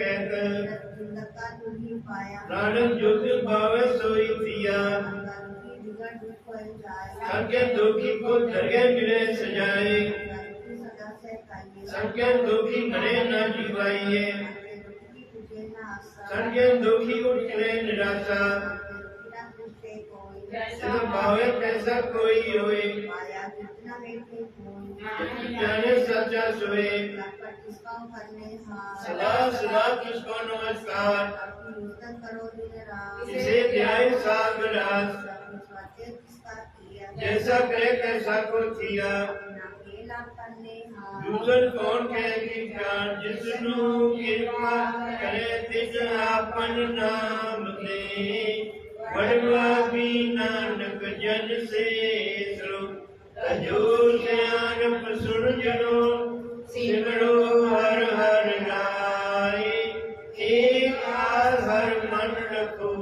ਕਹਿਤ ਲੱਤਾ ਜੁਗੀ ਪਾਇਆ। ਰਣ ਜੁਗ ਭਾਵੇ ਸੋਈ ਥਿਆ ਸੰਕੇ ਦੁਖੀ ਕੋ ਦਰਗੇ ਮਿਲੇ ਸਜਾਏ। ਸੰਕੇ ਦੁਖੀ ਮਰੇ ਨਾ ਜੀਵਾਈਏ। ਸੰਕੇ ਦੁਖੀ ਉਠ ਕੇ ਨਿਰਾਸ਼ਾ। بھاوے پیسہ کوئی ہوئے، جانے سچا سوئے۔ کو اسے دیائے ساتھ جیسا کرے کیسا کو کیا۔ کون کہے گی جس کرپا کرے اپن نام دے۔ بڑھوا ਗੁਣੀ ਨਾਨਕ ਜਨ ਸੇਸਰੋ ਅਜੋ ਗਿਆਨ ਪਸੁਰ ਜਨੋ ਸਿਮਰੋ ਹਰ ਹਰ ਨਾਏ ਏਕ ਆਧਰ ਮਨ ਰਖੋ,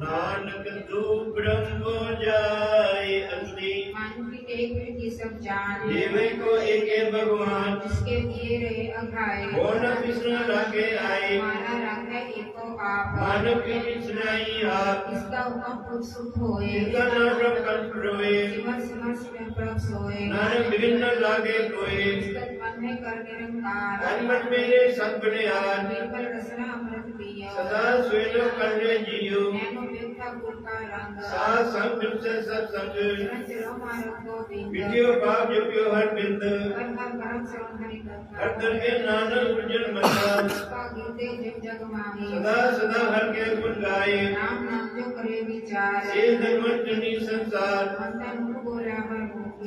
ਨਾਨਕ ਦੂ ਬ੍ਰਹਮ ਜਾਏ। سب جان دیوئی کو ایک ہے بھگوان۔ جس کے دیئے رہے اگھائے بولا بسنا رکھے آئے۔ مانا رکھے ایک کو آپ۔ مانا کی بسنائی آپ۔ اس کا حکم پوچھ سکھ ہوئے۔ اس کا نام رب کل روئے۔ سمر سمر سمر پرب سوئے۔ نانک بگن نہ لاگے کوئے اس کا من میں کر کے رنگار انمت میرے سب نے آن بنیار پر رسنا امرت دیا سدا سوئے لو کرنے جیو۔ سنگیو پاپ جپیو ہر بند ہر دن منا سدا سدا ہر گئے گائے